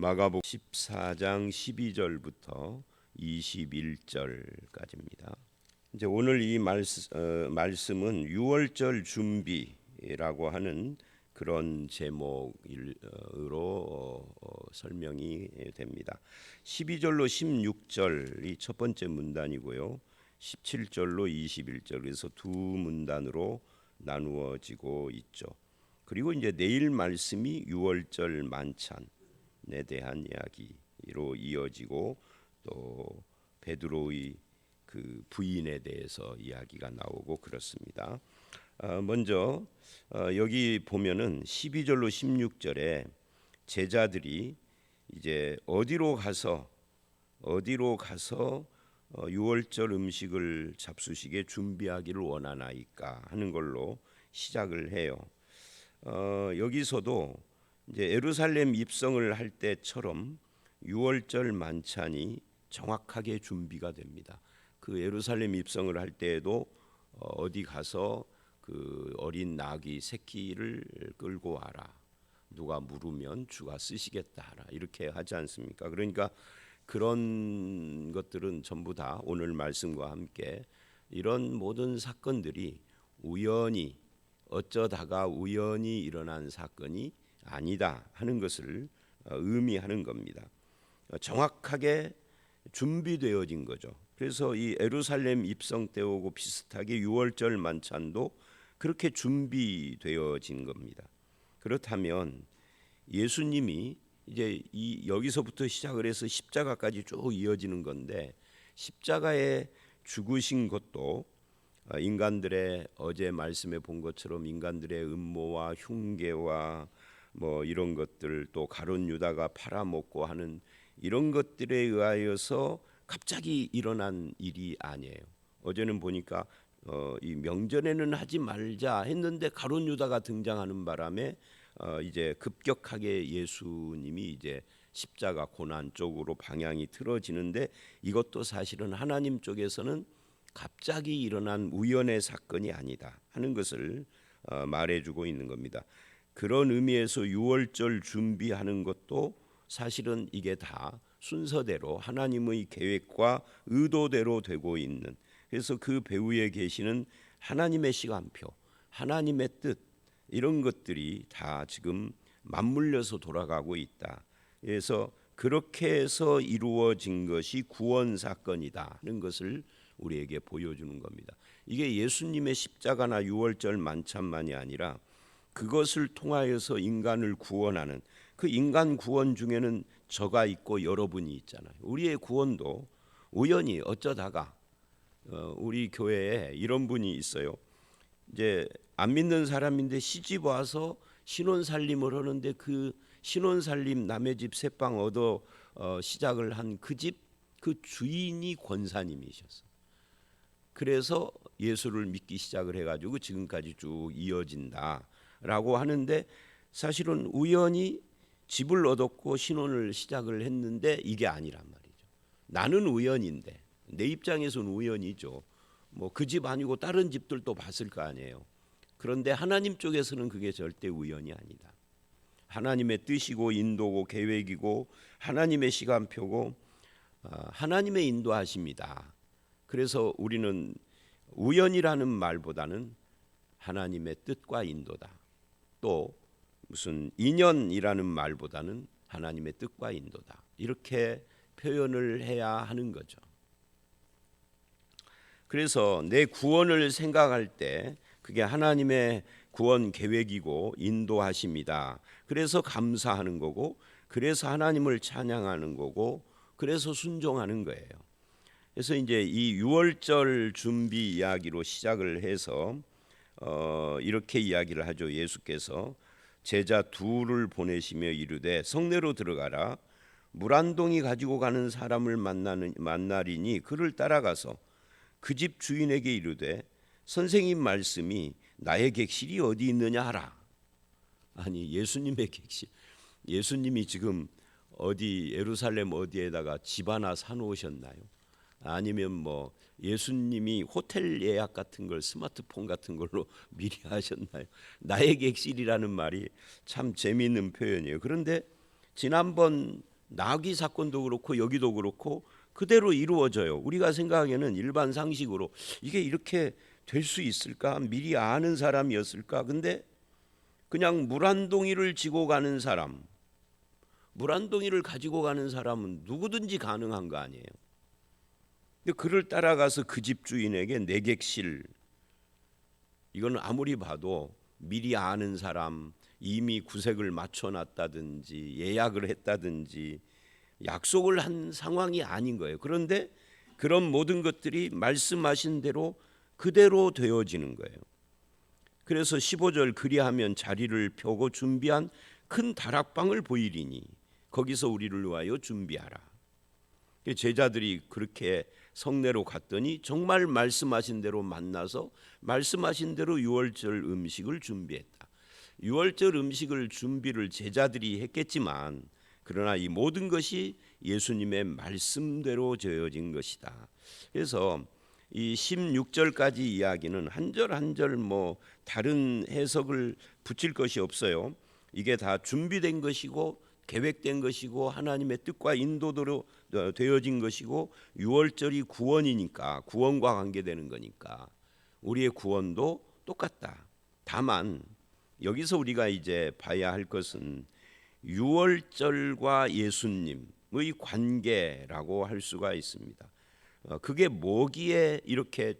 마가복 14장 12절부터 21절까지입니다. 이제 오늘 이 말씀, 어, 말씀은 6월절 준비라고 하는 그런 제목으로 어, 어, 설명이 됩니다. 12절로 16절이 첫 번째 문단이고요. 17절로 21절 그래서 두 문단으로 나누어지고 있죠. 그리고 이제 내일 말씀이 6월절 만찬에 대한 이야기로 이어지고 또 베드로의 그 부인에 대해서 이야기가 나오고 그렇습니다. 어, 먼저 어, 여기 보면은 12절로 16절에 제자들이 이제 어디로 가서 어디로 가서 어, 6월절 음식을 잡수시게 준비하기를 원하나이까 하는 걸로 시작을 해요. 어, 여기서도 이제 예루살렘 입성을 할 때처럼 6월절 만찬이 정확하게 준비가 됩니다. 그 예루살렘 입성을 할 때에도 어, 어디 가서 그 어린 나귀 새끼를 끌고 와라. 누가 물으면 주가 쓰시겠다 하라. 이렇게 하지 않습니까? 그러니까 그런 것들은 전부 다 오늘 말씀과 함께 이런 모든 사건들이 우연히 어쩌다가 우연히 일어난 사건이 아니다 하는 것을 어, 의미하는 겁니다. 어, 정확하게 준비되어진 거죠. 그래서 이 에루살렘 입성 때하고 비슷하게 6월절 만찬도 그렇게 준비되어진 겁니다. 그렇다면 예수님이 이제 이 여기서부터 시작을 해서 십자가까지 쭉 이어지는 건데 십자가에 죽으신 것도 어, 인간들의 어제 말씀에 본 것처럼 인간들의 음모와 흉계와 뭐 이런 것들 또 가론 유다가 팔아먹고 하는 이런 것들에 의하여서 갑자기 일어난 일이 아니에요. 어제는 보니까 어, 이 명절에는 하지 말자 했는데 가론 유다가 등장하는 바람에 어, 이제 급격하게 예수님이 이제 십자가 고난 쪽으로 방향이 틀어지는데 이것도 사실은 하나님 쪽에서는 갑자기 일어난 우연의 사건이 아니다 하는 것을 어, 말해주고 있는 겁니다. 그런 의미에서 6월절 준비하는 것도 사실은 이게 다 순서대로 하나님의 계획과 의도대로 되고 있는 그래서 그 배후에 계시는 하나님의 시간표, 하나님의 뜻 이런 것들이 다 지금 맞물려서 돌아가고 있다. 그래서 그렇게 해서 이루어진 것이 구원 사건이다 하는 것을 우리에게 보여주는 겁니다. 이게 예수님의 십자가나 유월절 만찬만이 아니라 그것을 통하여서 인간을 구원하는 그 인간 구원 중에는 저가 있고 여러분이 있잖아요. 우리의 구원도 우연히 어쩌다가 어, 우리 교회에 이런 분이 있어요. 이제 안 믿는 사람인데 시집 와서 신혼 살림을 하는데 그 신혼 살림 남의 집 새빵 얻어 어, 시작을 한 그 집 그 주인이 권사님이셨어. 그래서 예수를 믿기 시작을 해가지고 지금까지 쭉 이어진다 라고 하는데 사실은 우연히 집을 얻었고 신혼을 시작을 했는데 이게 아니란 말이죠. 나는 우연인데 내 입장에서는 우연이죠. 뭐 그 집 아니고 다른 집들도 봤을 거 아니에요. 그런데 하나님 쪽에서는 그게 절대 우연이 아니다. 하나님의 뜻이고 인도고 계획이고 하나님의 시간표고 아, 하나님의 인도하십니다. 그래서 우리는 우연이라는 말보다는 하나님의 뜻과 인도다. 또 무슨 인연이라는 말보다는 하나님의 뜻과 인도다. 이렇게 표현을 해야 하는 거죠. 그래서 내 구원을 생각할 때 그게 하나님의 구원 계획이고 인도하십니다. 그래서 감사하는 거고 그래서 하나님을 찬양하는 거고 그래서 순종하는 거예요. 그래서 이제 이 6월절 준비 이야기로 시작을 해서 어, 이렇게 이야기를 하죠. 예수께서 제자 둘을 보내시며 이르되 성내로 들어가라 물 한 동이 가지고 가는 사람을 만나는 만나리니 그를 따라가서 그 집 주인에게 이르되 선생님 말씀이 나의 객실이 어디 있느냐 하라. 아니 예수님의 객실. 예수님이 지금 어디 예루살렘 어디에다가 집 하나 사놓으셨나요? 아니면 뭐 예수님이 호텔 예약 같은 걸 스마트폰 같은 걸로 미리 하셨나요? 나의 객실이라는 말이 참 재미있는 표현이에요. 그런데 지난번 나귀 사건도 그렇고 여기도 그렇고 그대로 이루어져요. 우리가 생각하기에는 일반 상식으로 이게 이렇게 될 수 있을까? 미리 아는 사람이었을까? 근데 그냥 물 한 동이를 지고 가는 사람, 물 한 동이를 가지고 가는 사람은 누구든지 가능한 거 아니에요. 근데 그를 따라가서 그 집 주인에게 내객실 이거는 아무리 봐도 미리 아는 사람 이미 구색을 맞춰놨다든지 예약을 했다든지 약속을 한 상황이 아닌 거예요. 그런데 그런 모든 것들이 말씀하신 대로 그대로 되어지는 거예요. 그래서 15절 그리하면 자리를 펴고 준비한 큰 다락방을 보이리니 거기서 우리를 위하여 준비하라. 제자들이 그렇게 성내로 갔더니 정말 말씀하신 대로 만나서 말씀하신 대로 유월절 음식을 준비했다. 유월절 음식을 준비를 제자들이 했겠지만 그러나 이 모든 것이 예수님의 말씀대로 되어진 것이다. 그래서 이 16절까지 이야기는 한 절 한 절 뭐 다른 해석을 붙일 것이 없어요. 이게 다 준비된 것이고 계획된 것이고 하나님의 뜻과 인도대로 되어진 것이고 유월절이 구원이니까 구원과 관계되는 거니까 우리의 구원도 똑같다. 다만 여기서 우리가 이제 봐야 할 것은 유월절과 예수님의 관계라고 할 수가 있습니다. 어, 그게 뭐기에 이렇게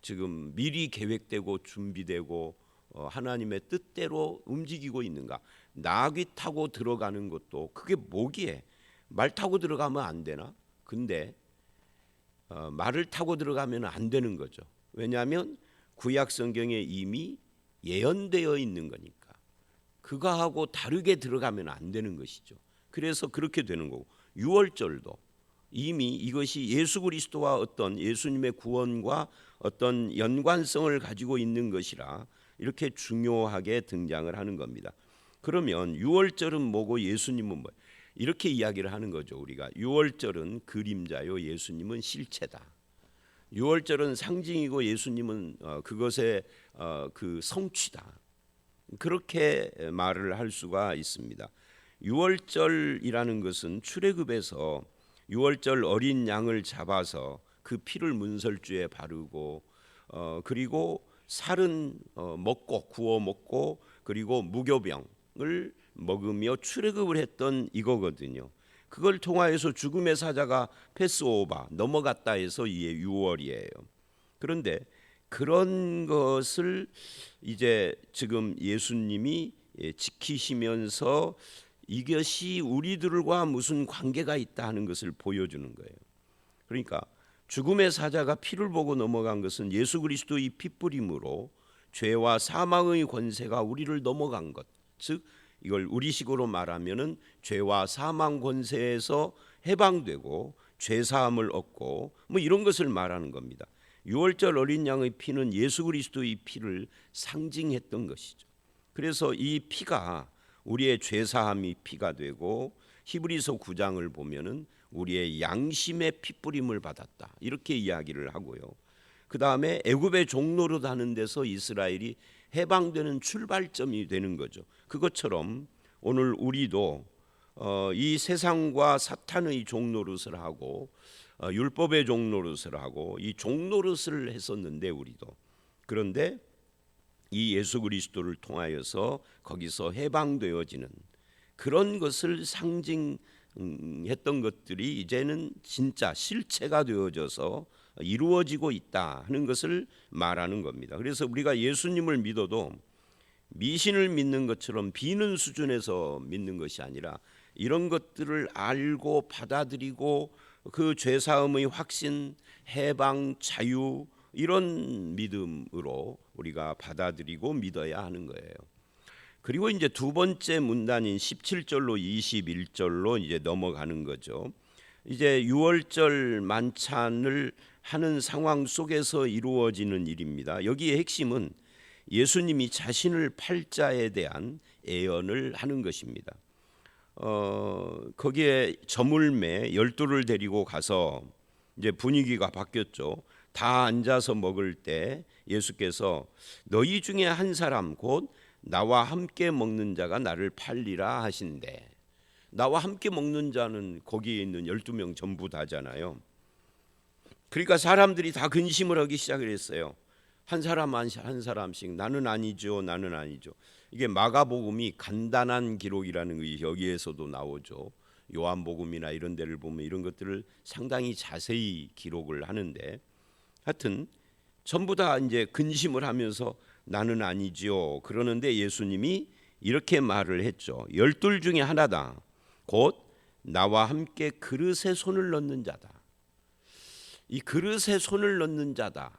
지금 미리 계획되고 준비되고 어, 하나님의 뜻대로 움직이고 있는가? 나귀 타고 들어가는 것도 그게 뭐기에 말 타고 들어가면 안 되나? 근데 어, 말을 타고 들어가면 안 되는 거죠. 왜냐하면 구약 성경에 이미 예언되어 있는 거니까 그거하고 다르게 들어가면 안 되는 것이죠. 그래서 그렇게 되는 거고 유월절도 이미 이것이 예수 그리스도와 어떤 예수님의 구원과 어떤 연관성을 가지고 있는 것이라 이렇게 중요하게 등장을 하는 겁니다. 그러면 유월절은 뭐고 예수님은 뭐 이렇게 이야기를 하는 거죠. 우리가 유월절은 그림자요 예수님은 실체다. 유월절은 상징이고 예수님은 어, 그것의 어, 그 성취다. 그렇게 말을 할 수가 있습니다. 유월절이라는 것은 출애굽에서 유월절 어린 양을 잡아서 그 피를 문설주에 바르고 어, 그리고 살은 어, 먹고 구워 먹고 그리고 무교병을 먹으며 출애굽을 했던 이거거든요. 그걸 통하여서 죽음의 사자가 패스오바 넘어갔다 해서 이게 유월이에요. 그런데 그런 것을 이제 지금 예수님이 예, 지키시면서 이것이 우리들과 무슨 관계가 있다 하는 것을 보여주는 거예요. 그러니까 죽음의 사자가 피를 보고 넘어간 것은 예수 그리스도의 피뿌림으로 죄와 사망의 권세가 우리를 넘어간 것. 즉 이걸 우리식으로 말하면은 죄와 사망 권세에서 해방되고 죄 사함을 얻고 뭐 이런 것을 말하는 겁니다. 유월절 어린 양의 피는 예수 그리스도의 피를 상징했던 것이죠. 그래서 이 피가 우리의 죄 사함이 피가 되고 히브리서 9장을 보면은 우리의 양심의 피뿌림을 받았다. 이렇게 이야기를 하고요. 그다음에 애굽의 종로로 다는 데서 이스라엘이 해방되는 출발점이 되는 거죠. 그것처럼 오늘 우리도 어, 이 세상과 사탄의 종노릇을 하고 어, 율법의 종노릇을 하고 이 종노릇을 했었는데 우리도 그런데 이 예수 그리스도를 통하여서 거기서 해방되어지는 그런 것을 상징했던 것들이 이제는 진짜 실체가 되어져서 이루어지고 있다 하는 것을 말하는 겁니다. 그래서 우리가 예수님을 믿어도 미신을 믿는 것처럼 비는 수준에서 믿는 것이 아니라 이런 것들을 알고 받아들이고 그 죄사함의 확신, 해방, 자유 이런 믿음으로 우리가 받아들이고 믿어야 하는 거예요. 그리고 이제 두 번째 문단인 17절로 21절로 이제 넘어가는 거죠. 이제 유월절 만찬을 하는 상황 속에서 이루어지는 일입니다. 여기의 핵심은 예수님이 자신을 팔자에 대한 예언을 하는 것입니다. 어, 거기에 저물매 열두를 데리고 가서 이제 분위기가 바뀌었죠. 다 앉아서 먹을 때 예수께서 너희 중에 한 사람 곧 나와 함께 먹는 자가 나를 팔리라 하신대. 나와 함께 먹는 자는 거기에 있는 12명 전부 다잖아요. 그러니까 사람들이 다 근심을 하기 시작을 했어요. 한 사람 한 사람씩 나는 아니죠. 나는 아니죠. 이게 마가복음이 간단한 기록이라는 것이 여기에서도 나오죠. 요한복음이나 이런 데를 보면 이런 것들을 상당히 자세히 기록을 하는데 하여튼 전부 다 이제 근심을 하면서 나는 아니지요. 그러는데 예수님이 이렇게 말을 했죠. 열둘 중에 하나다. 곧 나와 함께 그릇에 손을 넣는 자다. 이 그릇에 손을 넣는 자다.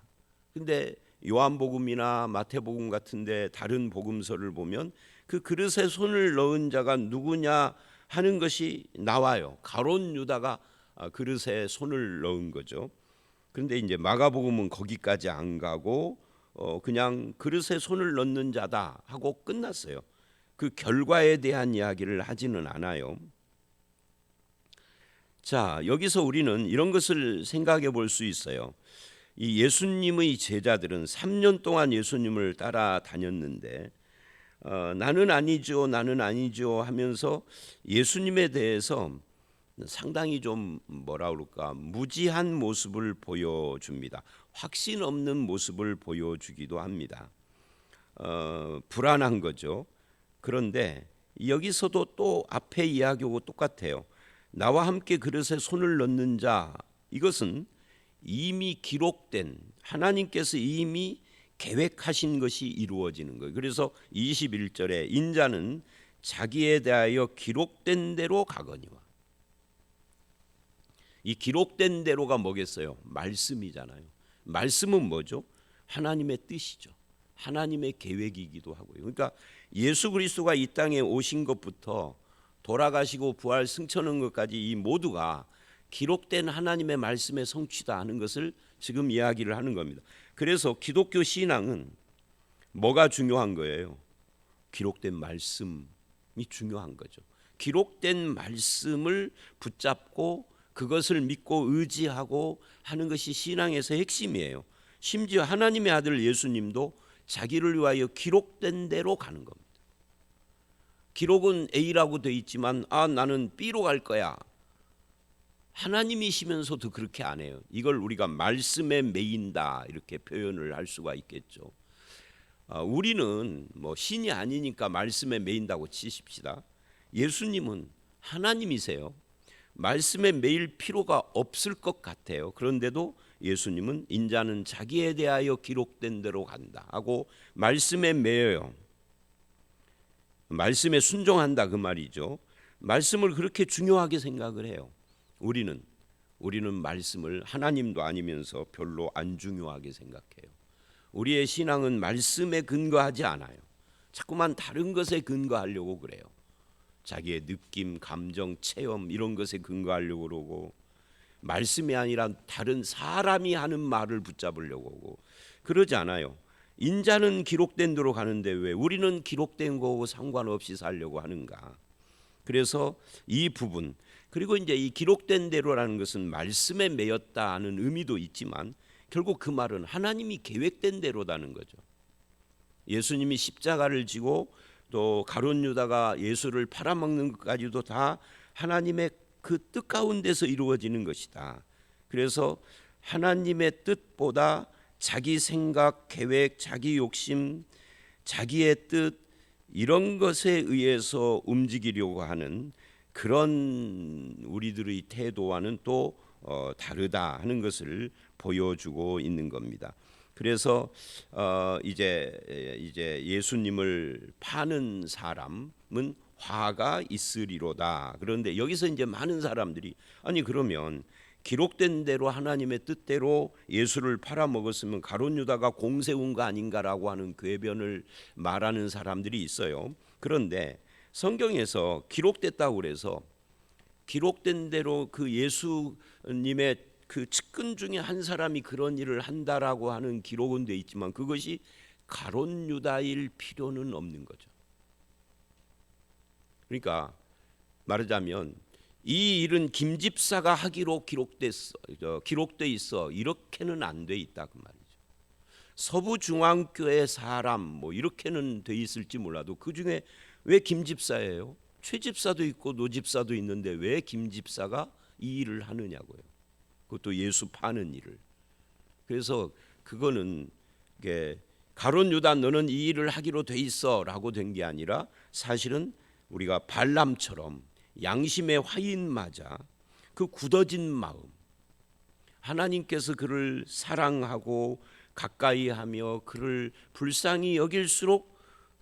근데 요한복음이나 마태복음 같은데 다른 복음서를 보면 그 그릇에 손을 넣은 자가 누구냐 하는 것이 나와요. 가론 유다가 아, 그릇에 손을 넣은 거죠. 그런데 이제 마가복음은 거기까지 안 가고 어 그냥 그릇에 손을 넣는 자다 하고 끝났어요. 그 결과에 대한 이야기를 하지는 않아요. 자, 여기서 우리는 이런 것을 생각해 볼 수 있어요. 이 예수님의 제자들은 3년 동안 예수님을 따라다녔는데 어, 나는 아니죠, 나는 아니죠 하면서 예수님에 대해서 상당히 좀 뭐라 그럴까 무지한 모습을 보여줍니다. 확신 없는 모습을 보여주기도 합니다. 어, 불안한 거죠. 그런데 여기서도 또 앞에 이야기하고 똑같아요. 나와 함께 그릇에 손을 넣는 자 이것은 이미 기록된 하나님께서 이미 계획하신 것이 이루어지는 거예요. 그래서 21절에 인자는 자기에 대하여 기록된 대로 가거니와 이 기록된 대로가 뭐겠어요? 말씀이잖아요. 말씀은 뭐죠? 하나님의 뜻이죠. 하나님의 계획이기도 하고요. 그러니까 예수 그리스도가 이 땅에 오신 것부터 돌아가시고 부활 승천한 것까지 이 모두가 기록된 하나님의 말씀의 성취다 하는 것을 지금 이야기를 하는 겁니다. 그래서 기독교 신앙은 뭐가 중요한 거예요? 기록된 말씀이 중요한 거죠. 기록된 말씀을 붙잡고 그것을 믿고 의지하고 하는 것이 신앙에서 핵심이에요. 심지어 하나님의 아들 예수님도 자기를 위하여 기록된 대로 가는 겁니다. 기록은 A라고 돼 있지만 아 나는 B로 갈 거야. 하나님이시면서도 그렇게 안 해요. 이걸 우리가 말씀에 매인다 이렇게 표현을 할 수가 있겠죠. 아, 우리는 뭐 신이 아니니까 말씀에 매인다고 치십시다. 예수님은 하나님이세요. 말씀에 매일 필요가 없을 것 같아요. 그런데도 예수님은 인자는 자기에 대하여 기록된 대로 간다 하고 말씀에 매여요. 말씀에 순종한다 그 말이죠. 말씀을 그렇게 중요하게 생각을 해요. 우리는 우리는 말씀을 하나님도 아니면서 별로 안 중요하게 생각해요. 우리의 신앙은 말씀에 근거하지 않아요. 자꾸만 다른 것에 근거하려고 그래요. 자기의 느낌, 감정, 체험 이런 것에 근거하려고 그러고 말씀이 아니라 다른 사람이 하는 말을 붙잡으려고 하고 그러지 않아요. 인자는 기록된 대로 가는데 왜 우리는 기록된 거고 상관없이 살려고 하는가? 그래서 이 부분 그리고 이제 이 기록된 대로라는 것은 말씀에 매였다는 의미도 있지만 결국 그 말은 하나님이 계획된 대로다는 거죠. 예수님이 십자가를 지고 또 가론 유다가 예수를 팔아먹는 것까지도 다 하나님의 그 뜻 가운데서 이루어지는 것이다. 그래서 하나님의 뜻보다 자기 생각, 계획, 자기 욕심, 자기의 뜻 이런 것에 의해서 움직이려고 하는 그런 우리들의 태도와는 또 어, 다르다 하는 것을 보여주고 있는 겁니다. 그래서 어, 이제 이제 예수님을 파는 사람은 화가 있으리로다. 그런데 여기서 이제 많은 사람들이 아니 그러면 기록된 대로 하나님의 뜻대로 예수를 팔아먹었으면 가론 유다가 공세운 거 아닌가라고 하는 궤변을 말하는 사람들이 있어요. 그런데 성경에서 기록됐다고 그래서 기록된 대로 그 예수님의 그 측근 중에 한 사람이 그런 일을 한다라고 하는 기록은 돼 있지만 그것이 가론 유다일 필요는 없는 거죠. 그러니까 말하자면 이 일은 김 집사가 하기로 기록됐어 기록돼 있어 이렇게는 안 돼 있다 그 말이죠. 서부 중앙교회 사람 뭐 이렇게는 돼 있을지 몰라도 그 중에 왜 김 집사예요? 최 집사도 있고 노 집사도 있는데 왜 김 집사가 이 일을 하느냐고요. 그것도 예수 파는 일을. 그래서 그거는 이게 가론 유다 너는 이 일을 하기로 돼 있어라고 된 게 아니라 사실은 우리가 발람처럼 양심의 화인 맞아 그 굳어진 마음 하나님께서 그를 사랑하고 가까이 하며 그를 불쌍히 여길수록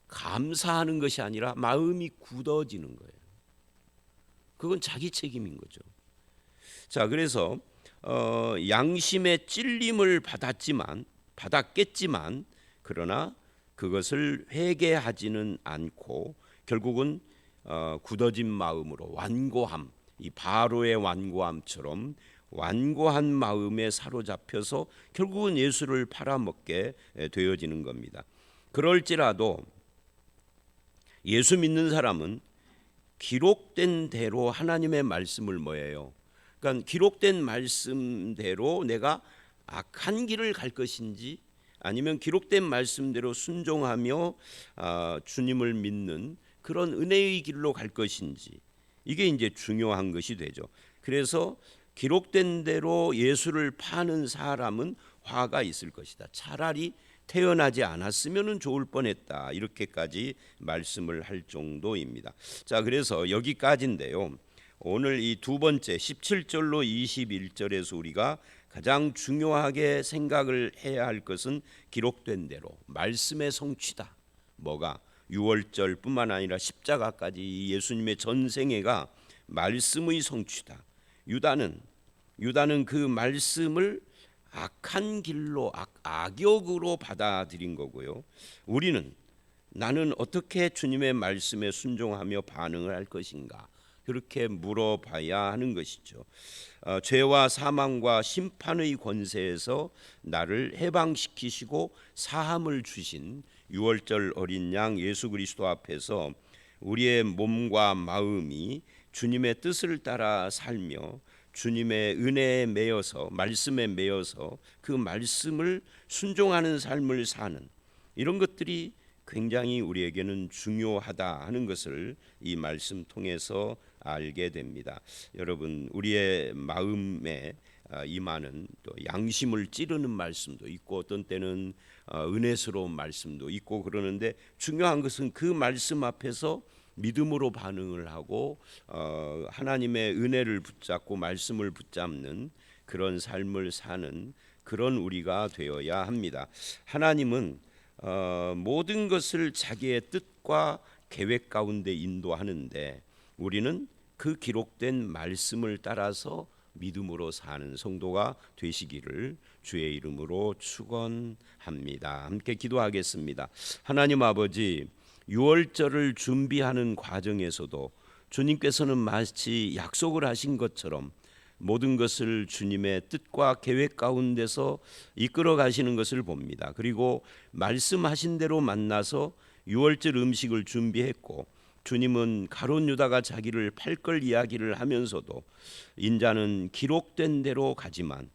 감사하는 것이 아니라 마음이 굳어지는 거예요. 그건 자기 책임인 거죠. 자, 그래서 어, 양심의 찔림을 받았지만 받았겠지만 그러나 그것을 회개하지는 않고 결국은 어, 굳어진 마음으로 완고함 이 바로의 완고함처럼 완고한 마음에 사로잡혀서 결국은 예수를 팔아먹게 되어지는 겁니다. 그럴지라도 예수 믿는 사람은 기록된 대로 하나님의 말씀을 뭐예요? 그러니까 기록된 말씀대로 내가 악한 길을 갈 것인지 아니면 기록된 말씀대로 순종하며 아, 주님을 믿는 그런 은혜의 길로 갈 것인지 이게 이제 중요한 것이 되죠. 그래서 기록된 대로 예수를 파는 사람은 화가 있을 것이다. 차라리 태어나지 않았으면 좋을 뻔했다. 이렇게까지 말씀을 할 정도입니다. 자, 그래서 여기까지인데요. 오늘 이 두 번째 17절로 21절에서 우리가 가장 중요하게 생각을 해야 할 것은 기록된 대로 말씀의 성취다. 뭐가 유월절뿐만 아니라 십자가까지 예수님의 전 생애가 말씀의 성취다. 유다는 유다는 그 말씀을 악한 길로 악, 악역으로 받아들인 거고요. 우리는 나는 어떻게 주님의 말씀에 순종하며 반응을 할 것인가 그렇게 물어봐야 하는 것이죠. 어, 죄와 사망과 심판의 권세에서 나를 해방시키시고 사함을 주신 유월절 어린 양 예수 그리스도 앞에서 우리의 몸과 마음이 주님의 뜻을 따라 살며 주님의 은혜에 매여서 말씀에 매여서 그 말씀을 순종하는 삶을 사는 이런 것들이 굉장히 우리에게는 중요하다 하는 것을 이 말씀 통해서 알게 됩니다. 여러분 우리의 마음에 아, 임하는 또 양심을 찌르는 말씀도 있고 어떤 때는 어, 은혜스러운 말씀도 있고 그러는데 중요한 것은 그 말씀 앞에서 믿음으로 반응을 하고 어, 하나님의 은혜를 붙잡고 말씀을 붙잡는 그런 삶을 사는 그런 우리가 되어야 합니다. 하나님은 어, 모든 것을 자기의 뜻과 계획 가운데 인도하는데 우리는 그 기록된 말씀을 따라서 믿음으로 사는 성도가 되시기를 주의 이름으로 축원합니다. 함께 기도하겠습니다. 하나님 아버지 유월절을 준비하는 과정에서도 주님께서는 마치 약속을 하신 것처럼 모든 것을 주님의 뜻과 계획 가운데서 이끌어 가시는 것을 봅니다. 그리고 말씀하신 대로 만나서 유월절 음식을 준비했고 주님은 가론 유다가 자기를 팔 걸 이야기를 하면서도 인자는 기록된 대로 가지만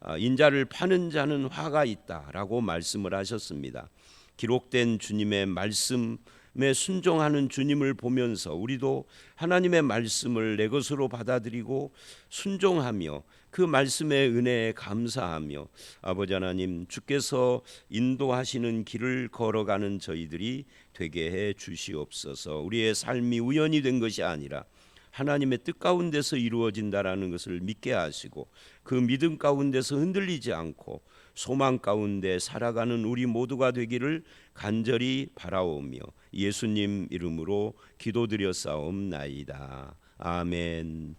아, 인자를 파는 자는 화가 있다라고 말씀을 하셨습니다. 기록된 주님의 말씀에 순종하는 주님을 보면서 우리도 하나님의 말씀을 내 것으로 받아들이고 순종하며 그 말씀의 은혜에 감사하며 아버지 하나님 주께서 인도하시는 길을 걸어가는 저희들이 되게 해 주시옵소서. 우리의 삶이 우연이 된 것이 아니라 하나님의 뜻 가운데서 이루어진다라는 것을 믿게 하시고 그 믿음 가운데서 흔들리지 않고 소망 가운데 살아가는 우리 모두가 되기를 간절히 바라오며 예수님 이름으로 기도드려 싸움나이다. 아멘.